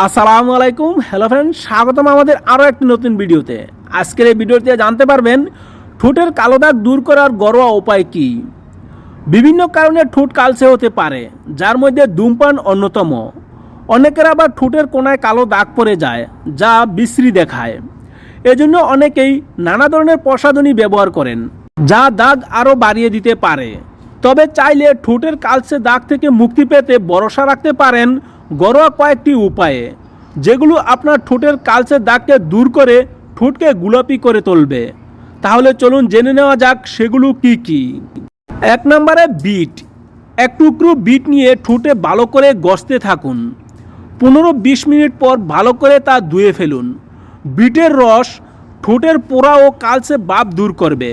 আসসালামু আলাইকুম। Hello friend স্বাগতম আমাদের আরও একটি নতুন ভিডিওতে। আজকের এই ভিডিওতে জানতে পারবেন, ঠোঁটের কালো দাগ দূর করার ঘরোয়া উপায় কী? বিভিন্ন কারণে ঠোঁট কালচে হতে পারে, যার মধ্যে ধূমপান অন্যতম। অনেকের আবার ঠোঁটের কোনায় কালো দাগ পড়ে যায়, যা বিশ্রী দেখায়। এজন্য অনেকেই নানা ধরনের প্রসাধনী ব্যবহার করেন, যা দাগ আরও বাড়িয়ে দিতে পারে। তবে চাইলে ঠোঁটের কালচে দাগ থেকে মুক্তি পেতে ভরসা রাখতে পারেন ঘরোয়া কয়েকটি উপায়ে, যেগুলো আপনার ঠোঁটের কালচে দাগকে দূর করে ঠোঁটকে গোলাপি করে তুলবে। তাহলে চলুন জেনে নেওয়া যাক সেগুলো কি কি। এক নম্বরে বিট। এক টুকরো বিট নিয়ে ঠোঁটে ভালো করে গসতে থাকুন। পনেরো বিশ মিনিট পর ভালো করে তা ধুয়ে ফেলুন। বিটের রস ঠোঁটের পোড়া ও কালচে বাপ দূর করবে।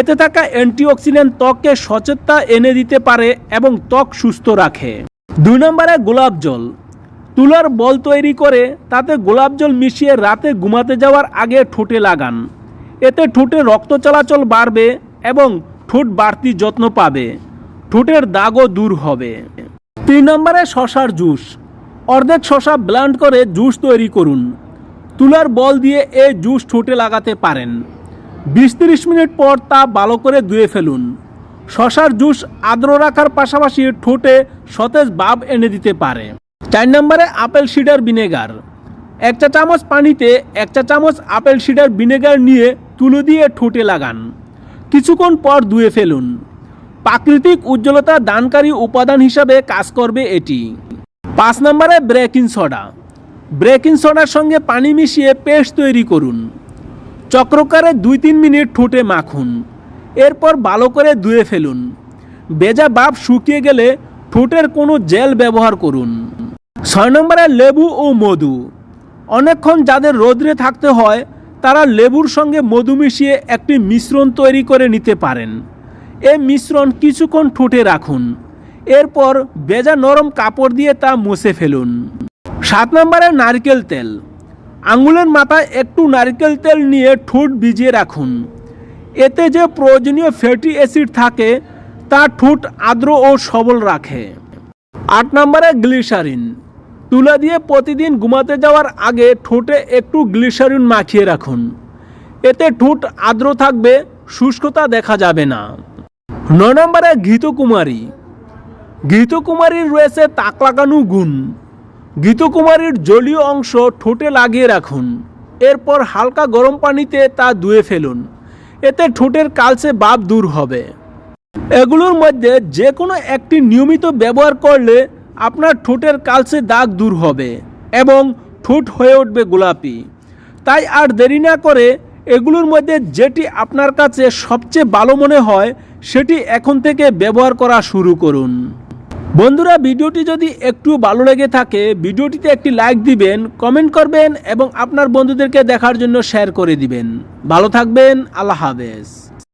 এতে থাকা অ্যান্টিঅক্সিডেন্ট ত্বককে সচেতনতা এনে দিতে পারে এবং ত্বক সুস্থ রাখে। দুই নম্বরে গোলাপ জল। তুলার বল তৈরি করে তাতে গোলাপ জল মিশিয়ে রাতে ঘুমাতে যাওয়ার আগে ঠোঁটে লাগান। এতে ঠোঁটে রক্ত চলাচল বাড়বে এবং ঠোঁট বাড়তি যত্ন পাবে। ঠোঁটের দাগও দূর হবে। তিন নম্বরে শশার জুস। অর্ধেক শশা ব্লান্ড করে জুস তৈরি করুন। তুলার বল দিয়ে এই জুস ঠোঁটে লাগাতে পারেন। বিশ তিরিশ মিনিট পর তা ভালো করে ধুয়ে ফেলুন। শশার জুস আর্দ্র রাখার পাশাপাশি ঠোঁটে সতেজ ভাব এনে দিতে পারে। চার নম্বরে আপেল সিডার ভিনেগার। এক চা চামচ পানিতে এক চা চামচ আপেল সিডার ভিনেগার নিয়ে তুলো দিয়ে ঠোঁটে লাগান। কিছুক্ষণ পর ধুয়ে ফেলুন। প্রাকৃতিক উজ্জ্বলতা দানকারী উপাদান হিসাবে কাজ করবে এটি। পাঁচ নম্বরে ব্রেকিং সোডা। ব্রেকিং সোডার সঙ্গে পানি মিশিয়ে পেস্ট তৈরি করুন। চক্রকারে দুই তিন মিনিট ঠোঁটে মাখুন। এরপর ভালো করে ধুয়ে ফেলুন। বেজা বাপ শুকিয়ে গেলে ঠোঁটের কোনো জেল ব্যবহার করুন। ছয় নম্বরে লেবু ও মধু। অনেকক্ষণ যাদের রোদ্রে থাকতে হয়, তারা লেবুর সঙ্গে মধু মিশিয়ে একটি মিশ্রণ তৈরি করে নিতে পারেন। এই মিশ্রণ কিছুক্ষণ ঠোঁটে রাখুন। এরপর বেজা নরম কাপড় দিয়ে তা মুছে ফেলুন। সাত নম্বরে নারকেল তেল। আঙুলের মাথায় একটু নারকেল তেল নিয়ে ঠোঁট ভিজিয়ে রাখুন। এতে যে প্রয়োজনীয় ফ্যাটি অ্যাসিড থাকে, তা ঠোঁট আর্দ্র ও সবল রাখে। আট নম্বরে গ্লিসারিন। তুলা দিয়ে প্রতিদিন ঘুমাতে যাওয়ার আগে ঠোঁটে একটু গ্লিসারিন মাখিয়ে রাখুন। এতে ঠোঁট আর্দ্র থাকবে, শুষ্কতা দেখা যাবে না। নয় নম্বরে ঘৃতকুমারী। ঘৃতকুমারীর রয়েছে তাক লাগানো গুণ। ঘৃতকুমারীর জলীয় অংশ ঠোঁটে লাগিয়ে রাখুন। এরপর হালকা গরম পানিতে তা ধুয়ে ফেলুন। এতে ঠোঁটের কালচে বাপ দূর হবে। এগুলোর মধ্যে যে কোনো একটি নিয়মিত ব্যবহার করলে আপনার ঠোঁটের কালচে দাগ দূর হবে এবং ঠোঁট হয়ে উঠবে গোলাপি। তাই আর দেরি না করে এগুলোর মধ্যে যেটি আপনার কাছে সবচেয়ে ভালো মনে হয়, সেটি এখন থেকে ব্যবহার করা শুরু করুন। বন্ধুরা, ভিডিওটি যদি একটু ভালো লেগে থাকে, ভিডিওটিতে একটি লাইক দিবেন, কমেন্ট করবেন এবং আপনার বন্ধুদেরকে দেখার জন্য শেয়ার করে দিবেন। ভালো থাকবেন, আল্লাহ হাফেজ।